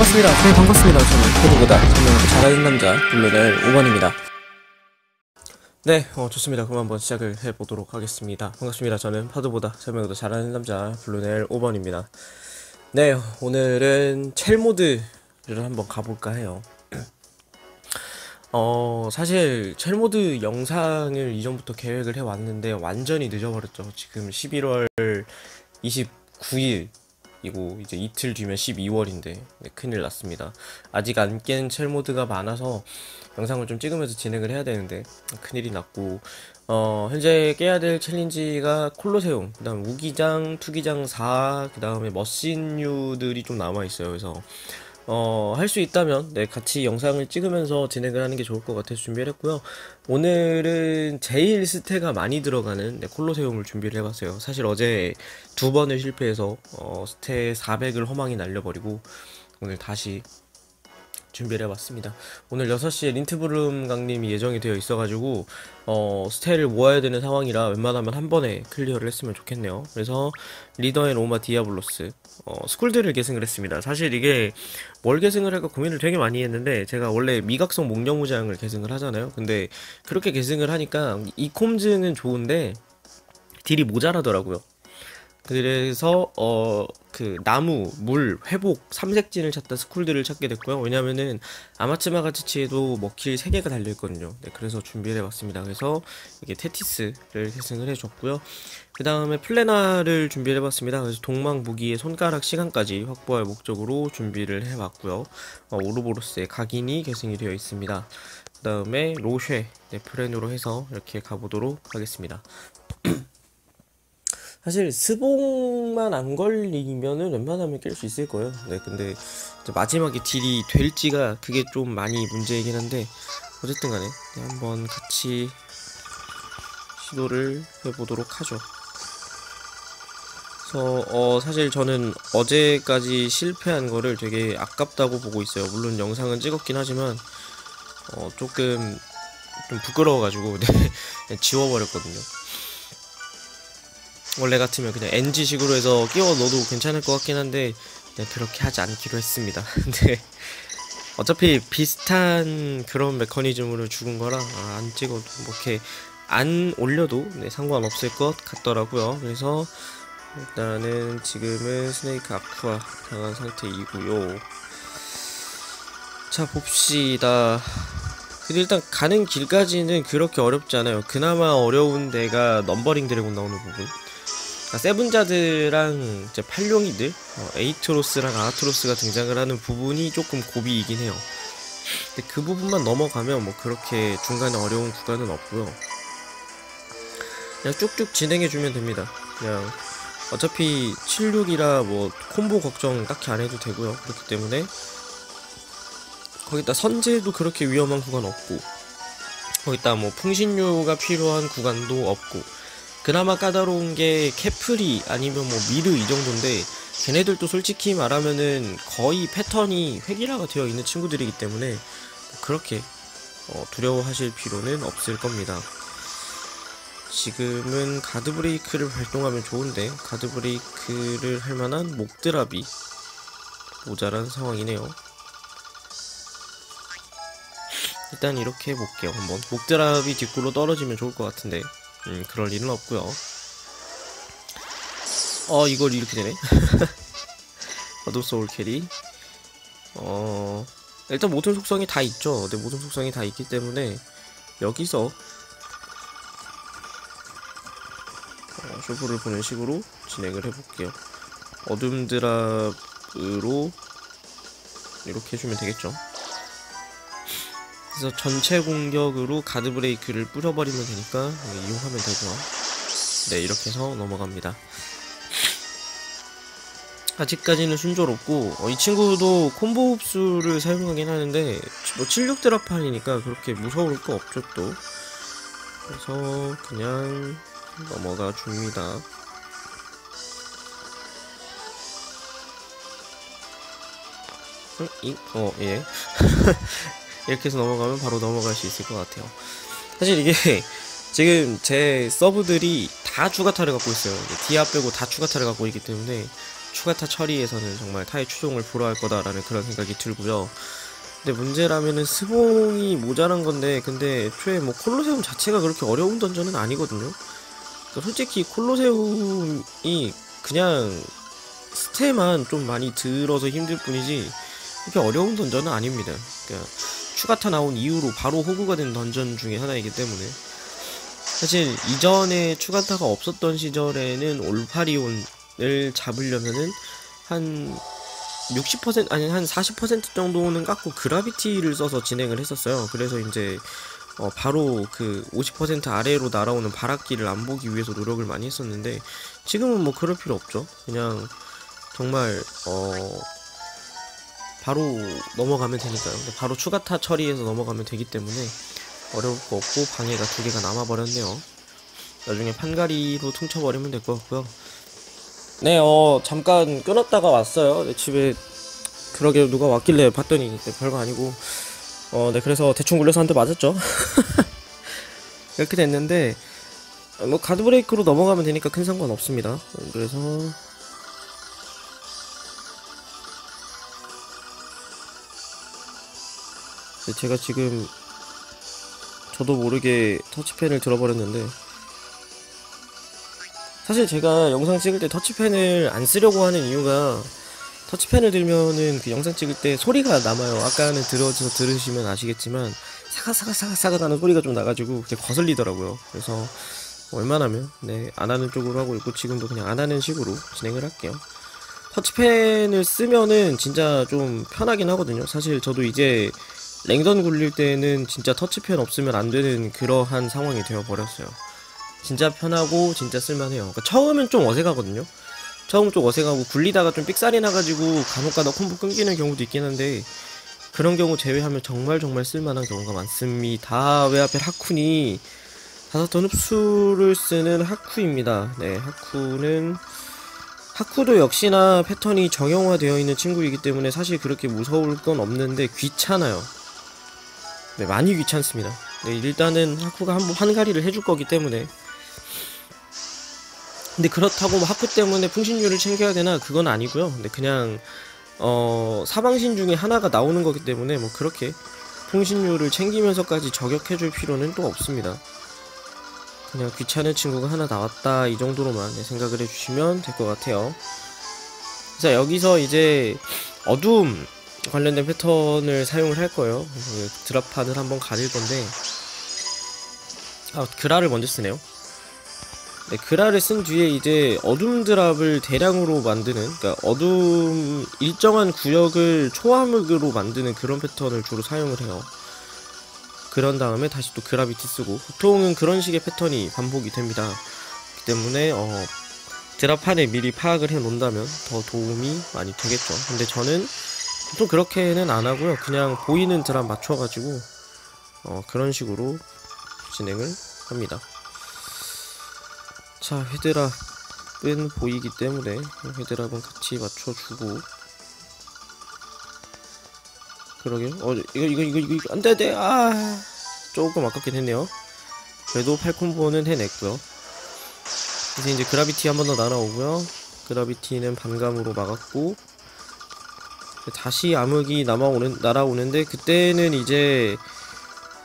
반갑습니다. 네, 반갑습니다. 저는 코드보다 설명을 잘하는 남자, 블루넬 5번입니다. 네, 어, 좋습니다. 그럼 한번 시작을 해보도록 하겠습니다. 반갑습니다. 저는 파도보다 설명을 잘하는 남자, 블루넬 5번입니다. 네, 오늘은 첼모드를 한번 가볼까 해요. 어, 사실 첼모드 영상을 이전부터 계획을 해왔는데 완전히 늦어버렸죠. 지금 11월 29일 이고 이제 이틀 뒤면 12월인데 네, 큰일 났습니다. 아직 안 깬 첼모드가 많아서 영상을 좀 찍으면서 진행을 해야 되는데 큰일이 났고 어 현재 깨야 될 챌린지가 콜로세움 그 다음 우기장, 투기장 4 그 다음에 머신유들이 좀 남아 있어요. 그래서 어, 할 수 있다면, 네, 같이 영상을 찍으면서 진행을 하는 게 좋을 것 같아서 준비를 했고요. 오늘은 제일 스태가 많이 들어가는, 네, 콜로세움을 준비를 해봤어요. 사실 어제 두 번을 실패해서, 어, 스태 400을 허망이 날려버리고, 오늘 다시 준비를 해봤습니다. 오늘 6시에 린트브룸 강림이 예정이 되어 있어가지고 어, 스테를 모아야 되는 상황이라 웬만하면 한 번에 클리어를 했으면 좋겠네요. 그래서 리더앤 오마 디아블로스 어, 스쿨드를 계승을 했습니다. 사실 이게 뭘 계승을 할까 고민을 되게 많이 했는데 제가 원래 미각성 목령무장을 계승을 하잖아요. 근데 그렇게 계승을 하니까 이콤즈는 좋은데 딜이 모자라더라고요. 그래서 어 그 나무, 물, 회복, 삼색진을 찾다 스쿨들을 찾게 됐고요. 왜냐면은 아마츠마 가츠치에도 먹힐 3개가 달려있거든요. 네, 그래서 준비를 해봤습니다. 그래서 이게 테티스를 계승을 해줬고요. 그 다음에 플레나를 준비를 해봤습니다. 그래서 동망 무기의 손가락 시간까지 확보할 목적으로 준비를 해봤고요. 어, 오르보로스의 각인이 계승이 되어 있습니다. 그 다음에 로쉐 네, 프렌으로 해서 이렇게 가보도록 하겠습니다. 사실 스봉만 안 걸리면은 웬만하면 깰 수 있을 거예요. 네, 근데 마지막에 딜이 될지가 그게 좀 많이 문제이긴 한데 어쨌든 간에 네, 한번 같이 시도를 해보도록 하죠. 그래서 어 사실 저는 어제까지 실패한 거를 되게 아깝다고 보고 있어요. 물론 영상은 찍었긴 하지만 어 조금 좀 부끄러워가지고 네, 지워버렸거든요. 원래 같으면 그냥 NG식으로 해서 끼워 넣어도 괜찮을 것 같긴 한데 네, 그렇게 하지 않기로 했습니다. 근데 어차피 비슷한 그런 메커니즘으로 죽은 거라 아, 안 찍어도 뭐 이렇게 안 올려도 네, 상관없을 것 같더라고요. 그래서 일단은 지금은 스네이크 아쿠아 당한 상태이고요. 자 봅시다. 근데 일단 가는 길까지는 그렇게 어렵지 않아요. 그나마 어려운 데가 넘버링 드래곤 나오는 부분. 세븐자드랑 이제 팔룡이들 어, 에이트로스랑 아트로스가 등장을 하는 부분이 조금 고비이긴 해요. 근데 그 부분만 넘어가면 뭐 그렇게 중간에 어려운 구간은 없고요. 그냥 쭉쭉 진행해주면 됩니다. 그냥 어차피 76이라 뭐 콤보 걱정 딱히 안 해도 되고요. 그렇기 때문에 거기다 선제도 그렇게 위험한 구간 없고 거기다 뭐 풍신료가 필요한 구간도 없고 그나마 까다로운 게 캐프리 아니면 뭐 미르 이 정도인데 걔네들도 솔직히 말하면은 거의 패턴이 획일화가 되어 있는 친구들이기 때문에 뭐 그렇게 어 두려워하실 필요는 없을 겁니다. 지금은 가드 브레이크를 발동하면 좋은데 가드 브레이크를 할 만한 목드랍이 모자란 상황이네요. 일단 이렇게 해볼게요. 한번 목드랍이 뒷구로 떨어지면 좋을 것 같은데 음, 그럴 일은 없고요. 어, 이걸 이렇게 되네. 어둠 소울 캐리. 어, 일단 모든 속성이 다 있죠. 네, 모든 속성이 다 있기 때문에 여기서 어, 쇼부를 보는 식으로 진행을 해볼게요. 어둠 드랍으로 이렇게 해주면 되겠죠. 그래서 전체 공격으로 가드 브레이크를 뿌려버리면 되니까 이용하면 되고요. 네, 이렇게 해서 넘어갑니다. 아직까지는 순조롭고 어, 이 친구도 콤보 흡수를 사용하긴 하는데 뭐 76 드랍판이니까 그렇게 무서울 거 없죠 또 그래서 그냥 넘어가 줍니다 어, 이, 어, 예. 이렇게 해서 넘어가면 바로 넘어갈 수 있을 것 같아요. 사실 이게 지금 제 서브들이 다 추가타를 갖고 있어요. 디아 빼고 다 추가타를 갖고 있기 때문에 추가타 처리에서는 정말 타의 추종을 불허할 거다라는 그런 생각이 들고요. 근데 문제라면은 스봉이 모자란 건데 근데 애초에 뭐 콜로세움 자체가 그렇게 어려운 던전은 아니거든요. 그러니까 솔직히 콜로세움이 그냥 스테만 좀 많이 들어서 힘들 뿐이지 그렇게 어려운 던전은 아닙니다. 그러니까 추가타 나온 이후로 바로 호구가 된 던전 중에 하나이기 때문에 사실 이전에 추가타가 없었던 시절에는 올파리온을 잡으려면은 한 60% 아니 한 40% 정도는 깎고 그라비티를 써서 진행을 했었어요. 그래서 이제 어 바로 그 50% 아래로 날아오는 바람기를 안 보기 위해서 노력을 많이 했었는데 지금은 뭐 그럴 필요 없죠. 그냥 정말 어 바로 넘어가면 되니까요. 바로 추가타 처리해서 넘어가면 되기 때문에 어려울 거 없고 방해가 두 개가 남아버렸네요. 나중에 판가리로 퉁쳐버리면 될 것 같고요. 네, 어, 잠깐 끊었다가 왔어요. 내 집에, 그러게 누가 왔길래 봤더니 네, 별거 아니고, 어, 네, 그래서 대충 굴려서 한 대 맞았죠. 이렇게 됐는데, 뭐, 가드 브레이크로 넘어가면 되니까 큰 상관 없습니다. 그래서, 제가 지금 저도 모르게 터치펜을 들어버렸는데 사실 제가 영상 찍을 때 터치펜을 안 쓰려고 하는 이유가 터치펜을 들면은 그 영상 찍을 때 소리가 남아요. 아까는 들어서 들으시면 아시겠지만 사각사각사각사각 하는 소리가 좀 나가지고 그게 거슬리더라고요. 그래서 웬만하면 네, 안 하는 쪽으로 하고 있고 지금도 그냥 안 하는 식으로 진행을 할게요. 터치펜을 쓰면은 진짜 좀 편하긴 하거든요. 사실 저도 이제 랭던 굴릴 때는 진짜 터치펜 없으면 안 되는 그러한 상황이 되어 버렸어요. 진짜 편하고 진짜 쓸만해요. 그러니까 처음엔 좀 어색하거든요. 처음 좀 어색하고 굴리다가 좀 삑살이 나가지고 간혹가다 콤보 끊기는 경우도 있긴 한데 그런 경우 제외하면 정말 정말 쓸만한 경우가 많습니다. 왜 하필 하쿤이 다섯 톤 흡수를 쓰는 하쿠입니다. 네, 하쿠는 하쿠도 역시나 패턴이 정형화되어 있는 친구이기 때문에 사실 그렇게 무서울 건 없는데 귀찮아요. 네, 많이 귀찮습니다. 네, 일단은 하쿠가 한번 한가리를 해줄 거기 때문에 근데 그렇다고 뭐 하쿠 때문에 풍신율을 챙겨야 되나 그건 아니고요. 근데 그냥 어 사방신 중에 하나가 나오는 거기 때문에 뭐 그렇게 풍신율을 챙기면서까지 저격해줄 필요는 또 없습니다. 그냥 귀찮은 친구가 하나 나왔다 이 정도로만 생각을 해주시면 될 것 같아요. 자 여기서 이제 어둠 관련된 패턴을 사용을 할 거예요. 드랍판을 한번 가릴 건데 아 그라를 먼저 쓰네요. 네, 그라를 쓴 뒤에 이제 어둠 드랍을 대량으로 만드는 그러니까 어둠 일정한 구역을 초암흑으로 만드는 그런 패턴을 주로 사용을 해요. 그런 다음에 다시 또 그라비티 쓰고 보통은 그런 식의 패턴이 반복이 됩니다. 그렇기 때문에 어, 드랍판에 미리 파악을 해 놓는다면 더 도움이 많이 되겠죠. 근데 저는 보통 그렇게는 안 하고요. 그냥 보이는 드랍 맞춰가지고 어, 그런 식으로 진행을 합니다. 자, 헤드랍은 보이기 때문에 헤드랍은 같이 맞춰주고 그러게요. 어, 이거, 이거, 이거, 이거, 안 돼, 안 돼, 아, 조금 아깝긴 했네요. 그래도 8콤보는 해냈고요. 그래서 이제 그라비티 한 번 더 날아오고요. 그라비티는 반감으로 막았고, 다시 암흑이 남아오는, 날아오는데, 그때는 이제,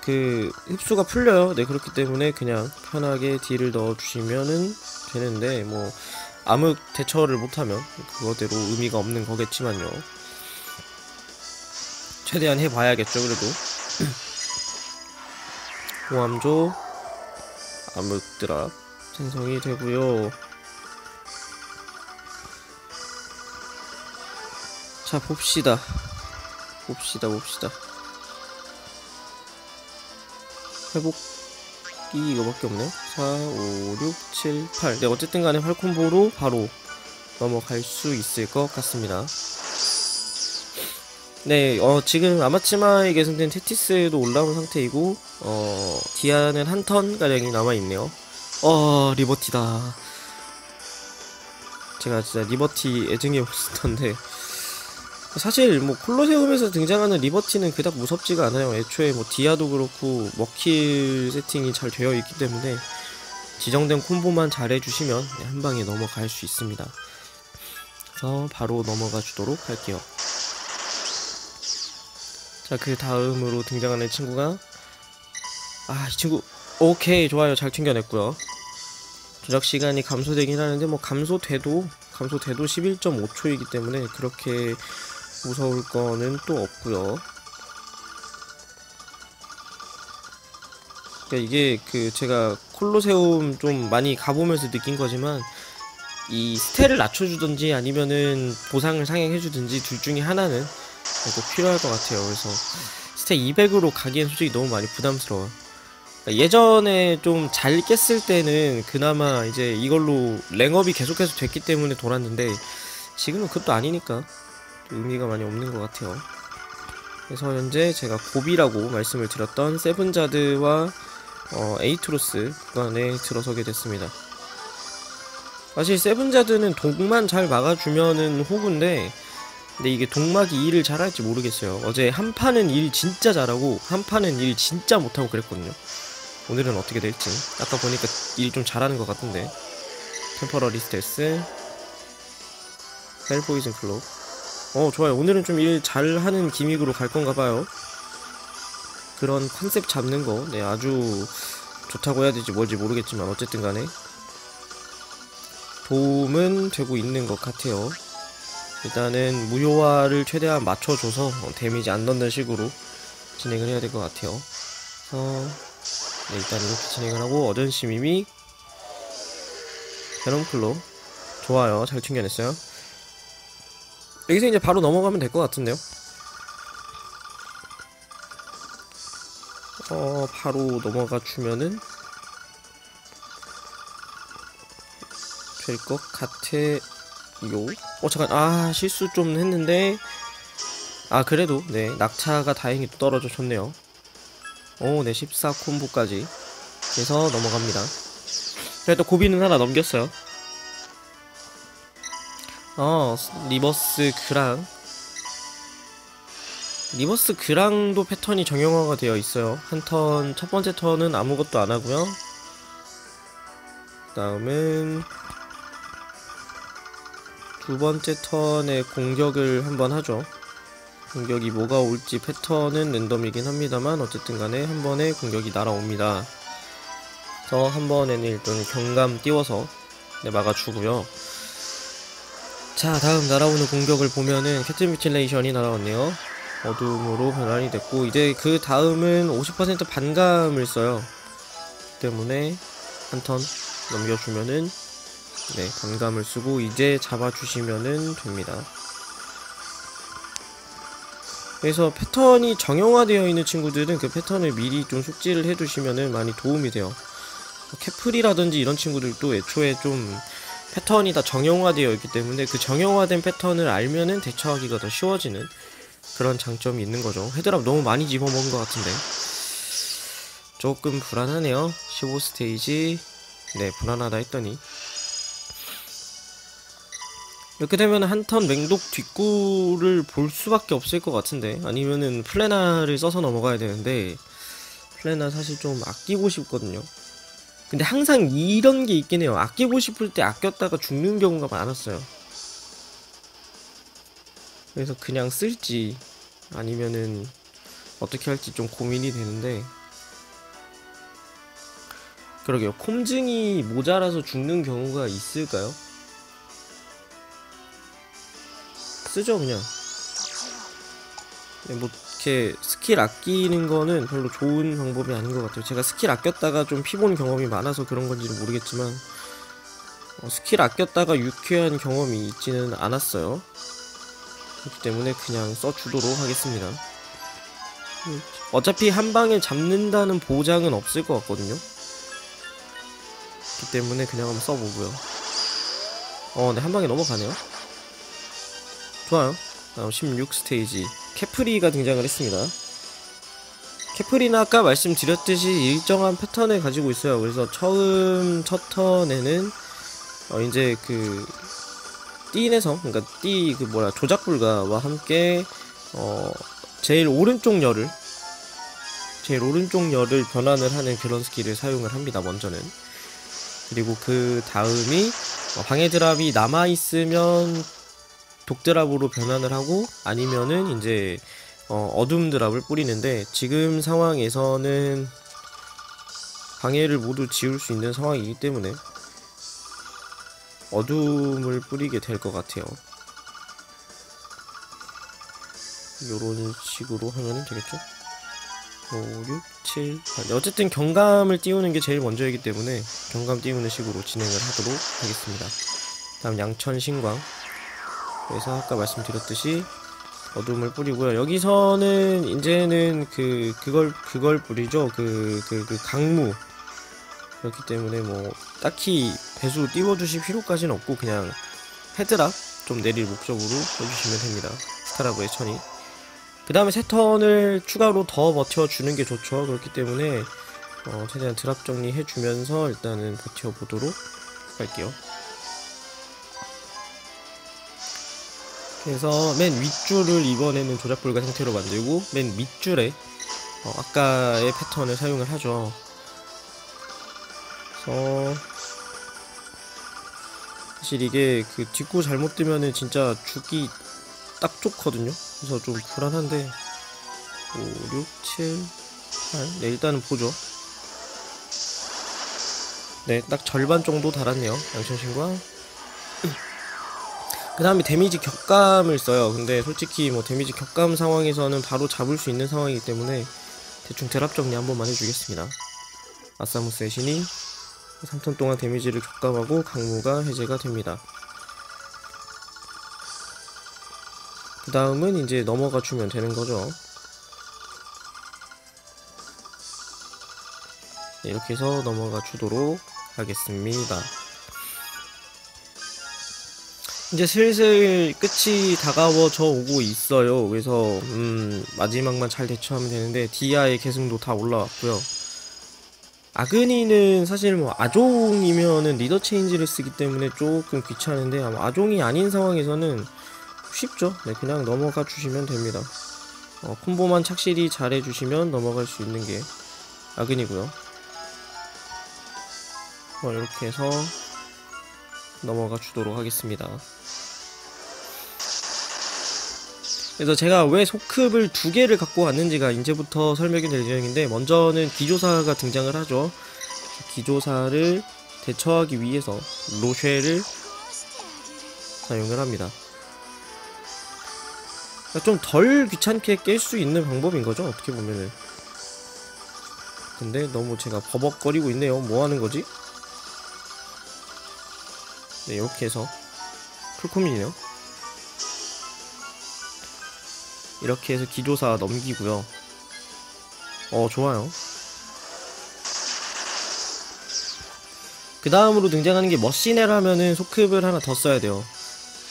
그, 흡수가 풀려요. 네, 그렇기 때문에 그냥 편하게 딜을 넣어주시면은 되는데, 뭐, 암흑 대처를 못하면, 그거대로 의미가 없는 거겠지만요. 최대한 해봐야겠죠 그래도 호암조 암흑드랍 생성이 되고요 자 봅시다. 봅시다 봅시다. 회복이 이거밖에 없네. 4, 5, 6, 7, 8 네, 어쨌든 간에 활콤보로 바로 넘어갈 수 있을 것 같습니다. 네, 어, 지금 아마치마에 계승된 테티스도 올라온 상태이고, 어, 디아는 한 턴 가량이 남아있네요. 어, 리버티다. 제가 진짜 리버티 애증의 몬스터인데, 사실 뭐 콜로세움에서 등장하는 리버티는 그닥 무섭지가 않아요. 애초에 뭐 디아도 그렇고, 먹힐 세팅이 잘 되어 있기 때문에, 지정된 콤보만 잘 해주시면 한 방에 넘어갈 수 있습니다. 그래서 바로 넘어가 주도록 할게요. 자, 그 다음으로 등장하는 친구가 아, 이 친구 오케이 좋아요 잘 튕겨냈고요. 조작 시간이 감소되긴 하는데 뭐 감소돼도 감소돼도 11.5초이기 때문에 그렇게 무서울 거는 또 없고요. 그러니까 이게 그 제가 콜로세움 좀 많이 가보면서 느낀 거지만 이 스텔을 낮춰주든지 아니면은 보상을 상향해주든지 둘 중에 하나는 꼭 필요할 것 같아요. 그래서 스텔 200으로 가기엔 솔직히 너무 많이 부담스러워요. 그러니까 예전에 좀 잘 깼을 때는 그나마 이제 이걸로 랭업이 계속해서 됐기 때문에 돌았는데 지금은 그것도 아니니까 의미가 많이 없는 것 같아요. 그래서 현재 제가 고비라고 말씀을 드렸던 세븐자드와 어, 에이트로스 구간에 들어서게 됐습니다. 사실 세븐자드는 독만 잘 막아주면은 호구인데 근데 이게 독막이 일을 잘할지 모르겠어요. 어제 한 판은 일 진짜 잘하고 한 판은 일 진짜 못하고 그랬거든요. 오늘은 어떻게 될지 아까 보니까 일 좀 잘하는 것 같은데 템퍼러리 스텔스 헬포이즌 클럽 어 좋아요. 오늘은 좀 일 잘하는 기믹으로 갈 건가 봐요. 그런 컨셉 잡는 거. 네, 아주 좋다고 해야 될지 뭘지 모르겠지만 어쨌든 간에 도움은 되고 있는 것 같아요. 일단은 무효화를 최대한 맞춰줘서 어, 데미지 안 넣는 식으로 진행을 해야 될 것 같아요. 그래서 네, 일단 이렇게 진행을 하고 어전시 미미 베nom클로. 좋아요. 잘 챙겨냈어요 여기서 이제 바로 넘어가면 될 것 같은데요? 어 바로 넘어가 주면은 될 것 같아요. 어 잠깐. 아 실수 좀 했는데. 아 그래도. 네 낙차가 다행히 떨어져 줬네요. 오, 네, 14 콤보까지. 해서 넘어갑니다. 그래도 고비는 하나 넘겼어요. 어, 리버스 그랑 리버스 그랑도 패턴이 정형화가 되어 있어요. 한 턴, 첫 번째 턴은 아무것도 안 하고요. 다음은 두 번째 턴에 공격을 한번 하죠. 공격이 뭐가 올지 패턴은 랜덤이긴 합니다만 어쨌든 간에 한 번에 공격이 날아옵니다. 그래서 한 번에는 일단 경감 띄워서 네, 막아주고요. 자 다음 날아오는 공격을 보면은 캡틴 미틸레이션이 날아왔네요. 어둠으로 변환이 됐고 이제 그 다음은 50% 반감을 써요. 때문에 한 턴 넘겨주면은 네 반감을 쓰고 이제 잡아주시면은 됩니다. 그래서 패턴이 정형화되어 있는 친구들은 그 패턴을 미리 좀 숙지를 해두시면 많이 도움이 돼요. 캐플이라든지 이런 친구들도 애초에 좀 패턴이 다 정형화되어 있기 때문에 그 정형화된 패턴을 알면은 대처하기가 더 쉬워지는 그런 장점이 있는 거죠. 헤드랍 너무 많이 집어먹은 것 같은데. 조금 불안하네요. 15스테이지. 네 불안하다 했더니. 이렇게 되면 한 턴 맹독 뒷구를 볼 수밖에 없을 것 같은데. 아니면은 플래나를 써서 넘어가야 되는데. 플래나 사실 좀 아끼고 싶거든요 근데 항상 이런 게 있긴 해요. 아끼고 싶을 때 아꼈다가 죽는 경우가 많았어요. 그래서 그냥 쓸지 아니면은 어떻게 할지 좀 고민이 되는데. 그러게요. 콤증이 모자라서 죽는 경우가 있을까요? 쓰죠 그냥. 네, 뭐 이렇게 스킬 아끼는 거는 별로 좋은 방법이 아닌 것 같아요. 제가 스킬 아꼈다가 좀 피본 경험이 많아서 그런 건지는 모르겠지만 어, 스킬 아꼈다가 유쾌한 경험이 있지는 않았어요. 그렇기 때문에 그냥 써주도록 하겠습니다. 어차피 한 방에 잡는다는 보장은 없을 것 같거든요. 그렇기 때문에 그냥 한번 써보고요. 어, 네, 한 방에 넘어가네요. 좋아요. 다음 16 스테이지 캐프리가 등장을 했습니다. 캐프리는 아까 말씀드렸듯이 일정한 패턴을 가지고 있어요. 그래서 처음 첫 턴에는 어 이제 그 띠인에서 그러니까 띠 그 뭐야 조작 불가와 함께 어 제일 오른쪽 열을 제일 오른쪽 열을 변환을 하는 그런 스킬을 사용을 합니다. 먼저는 그리고 그 다음이 어 방해 드랍이 남아 있으면 독드랍으로 변환을 하고 아니면은 이제 어, 어둠 드랍을 뿌리는데 지금 상황에서는 방해를 모두 지울 수 있는 상황이기 때문에 어둠을 뿌리게 될 것 같아요. 요런 식으로 하면 되겠죠? 5, 6, 7, 8. 어쨌든 경감을 띄우는 게 제일 먼저이기 때문에 경감 띄우는 식으로 진행을 하도록 하겠습니다. 다음 양천 신광. 그래서 아까 말씀드렸듯이 어둠을 뿌리고요. 여기서는 이제는 그 그걸 그걸 뿌리죠. 그 그 그 강무. 그렇기 때문에 뭐 딱히 배수 띄워주실 필요까지는 없고 그냥 헤드락 좀 내릴 목적으로 해주시면 됩니다. 스타라브의 천이. 그 다음에 세 턴을 추가로 더 버텨주는 게 좋죠. 그렇기 때문에 어, 최대한 드랍 정리해주면서 일단은 버텨보도록 할게요. 그래서 맨 윗줄을 이번에는 조작 불가 상태로 만들고 맨 밑줄에 어, 아까의 패턴을 사용을 하죠. 그래서 사실 이게 그 뒷구 잘못 뜨면은 진짜 죽기 딱 좋거든요. 그래서 좀 불안한데 5, 6, 7, 8. 네 일단은 보죠. 네, 딱 절반 정도 달았네요. 양천신과 그 다음에 데미지 격감을 써요. 근데 솔직히 뭐 데미지 격감 상황에서는 바로 잡을 수 있는 상황이기 때문에 대충 드랍 정리 한 번만 해주겠습니다. 아사무스의 신이 3턴 동안 데미지를 격감하고 강무가 해제가 됩니다. 그 다음은 이제 넘어가 주면 되는 거죠. 네, 이렇게 해서 넘어가 주도록 하겠습니다. 이제 슬슬 끝이 다가워져 오고 있어요. 그래서 음, 마지막만 잘 대처하면 되는데 디아의 계승도 다 올라왔고요. 아그니는 사실 뭐 아종이면은 리더 체인지를 쓰기 때문에 조금 귀찮은데 아마 아종이 아닌 상황에서는 쉽죠. 네, 그냥 넘어가 주시면 됩니다. 어, 콤보만 착실히 잘 해주시면 넘어갈 수 있는 게 아근이고요. 어, 이렇게 해서 넘어가 주도록 하겠습니다. 그래서 제가 왜 소급을 두 개를 갖고 왔는지가 이제부터 설명이 될 예정인데 먼저는 기조사가 등장을 하죠. 기조사를 대처하기 위해서 로쉐를 사용을 합니다. 좀 덜 귀찮게 깰 수 있는 방법인 거죠. 어떻게 보면은. 근데 너무 제가 버벅거리고 있네요. 뭐 하는 거지? 네, 이렇게 해서 풀콤이네요. 이렇게 해서 기조사 넘기고요. 어, 좋아요. 그 다음으로 등장하는 게 머시네라면은 소급을 하나 더 써야 돼요.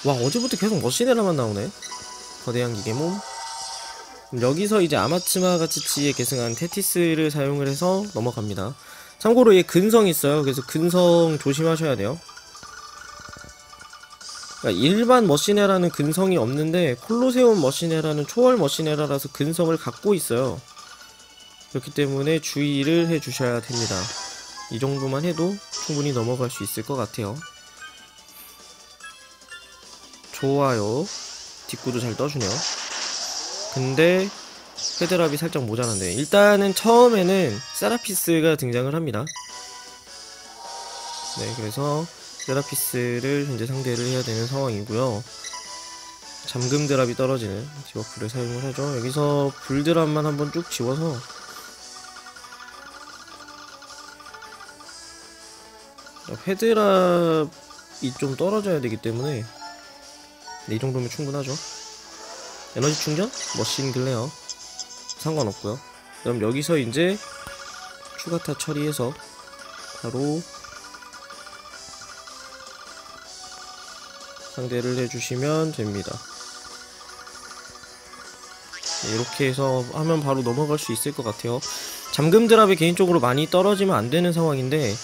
와, 어제부터 계속 머시네라만 나오네. 거대한 기계몸. 여기서 이제 아마츠마 가츠치에 계승한 테티스를 사용을 해서 넘어갑니다. 참고로 얘 근성 있어요. 그래서 근성 조심하셔야 돼요. 그러니까 일반 머시네라는 근성이 없는데 콜로세움 머시네라는 초월 머시네라라서 근성을 갖고 있어요. 그렇기 때문에 주의를 해 주셔야 됩니다. 이 정도만 해도 충분히 넘어갈 수 있을 것 같아요. 좋아요. 뒷구도 잘 떠주네요. 근데 헤드랍이 살짝 모자란데 일단은 처음에는 세라피스가 등장을 합니다. 네, 그래서 세라피스를 현재 상대를 해야 되는 상황이고요. 잠금 드랍이 떨어지는 디버프를 사용을 하죠. 여기서 불 드랍만 한번 쭉 지워서 헤드랍이 좀 떨어져야 되기 때문에 네, 이 정도면 충분하죠. 에너지 충전? 머신 글레어 상관없고요. 그럼 여기서 이제 추가타 처리해서 바로 상대를 해주시면 됩니다. 네, 이렇게 해서 하면 바로 넘어갈 수 있을 것 같아요. 잠금 드랍이 개인적으로 많이 떨어지면 안 되는 상황인데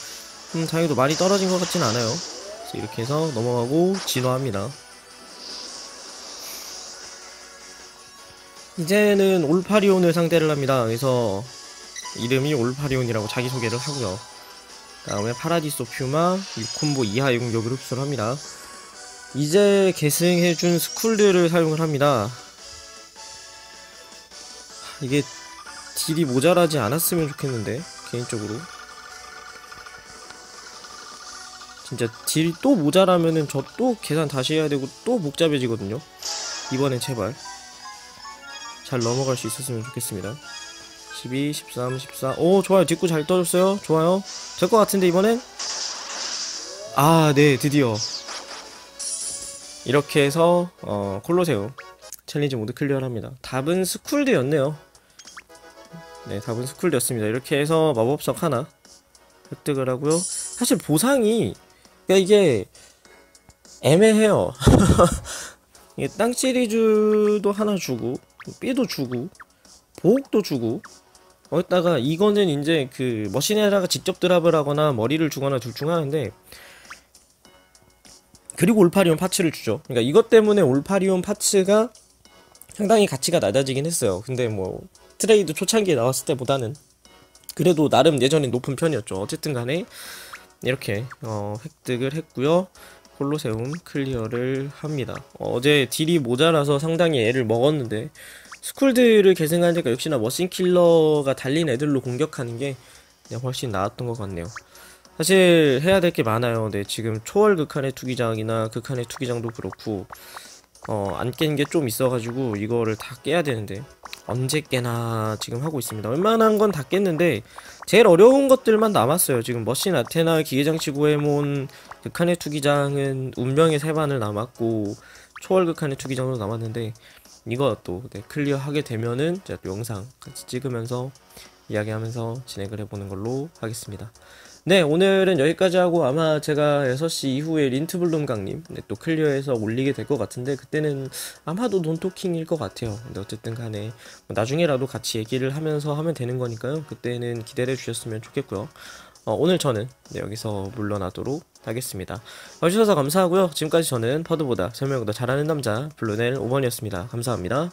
음, 다행히도 많이 떨어진 것 같진 않아요. 이렇게 해서 넘어가고 진화합니다. 이제는 올파리온을 상대를 합니다. 그래서 이름이 올파리온이라고 자기소개를 하고요. 다음에 파라디소 퓨마 6콤보 이하 용력을 흡수를 합니다. 이제 계승해준 스쿨들을 사용을 합니다. 이게 딜이 모자라지 않았으면 좋겠는데 개인적으로 진짜 딜이 또 모자라면은 저 또 계산 다시 해야 되고 또 복잡해지거든요. 이번엔 제발 잘 넘어갈 수 있었으면 좋겠습니다. 12, 13, 14. 오, 좋아요. 뒷구 잘 떠줬어요. 좋아요. 될 것 같은데, 이번엔? 아, 네, 드디어. 이렇게 해서, 어, 콜로세움 챌린지 모드 클리어를 합니다. 답은 스쿨드였네요. 네, 답은 스쿨드였습니다. 이렇게 해서 마법석 하나 획득을 하고요. 사실 보상이, 그러니까 이게 애매해요. 이게 땅 시리즈도 하나 주고, B도 주고, 보옥도 주고, 거기다가 이거는 이제 그 머신에다가 직접 드랍을 하거나 머리를 주거나 둘 중 하나인데 그리고 올파리온 파츠를 주죠. 그러니까 이것 때문에 올파리온 파츠가 상당히 가치가 낮아지긴 했어요. 근데 뭐 트레이드 초창기에 나왔을 때보다는 그래도 나름 예전에 높은 편이었죠. 어쨌든 간에 이렇게 어, 획득을 했고요. 콜로세움 클리어를 합니다. 어, 제 딜이 모자라서 상당히 애를 먹었는데 스쿨들을 계승하니까 역시나 머신킬러가 달린 애들로 공격하는 게 훨씬 나았던 것 같네요. 사실 해야 될 게 많아요. 네, 지금 초월 극한의 투기장이나 극한의 투기장도 그렇고 어, 안 깬 게 좀 있어가지고 이거를 다 깨야 되는데 언제 깨나 지금 하고 있습니다. 웬만한 건 다 깼는데 제일 어려운 것들만 남았어요. 지금 머신 아테나 기계장치 구해몬 극한의 투기장은 운명의 세반을 남았고 초월 극한의 투기장도 남았는데 이거 또 네, 클리어 하게 되면은 제가 또 영상 같이 찍으면서 이야기하면서 진행을 해보는 걸로 하겠습니다. 네, 오늘은 여기까지 하고 아마 제가 6시 이후에 린트블룸 강님 네, 또 클리어해서 올리게 될 것 같은데 그때는 아마도 논토킹일 것 같아요. 근데 어쨌든 간에 뭐 나중에라도 같이 얘기를 하면서 하면 되는 거니까요. 그때는 기대해 주셨으면 좋겠고요. 어, 오늘 저는 네, 여기서 물러나도록 하겠습니다. 봐주셔서 감사하고요. 지금까지 저는 퍼드보다 설명보다 잘하는 남자 블루넬 5번이었습니다. 감사합니다.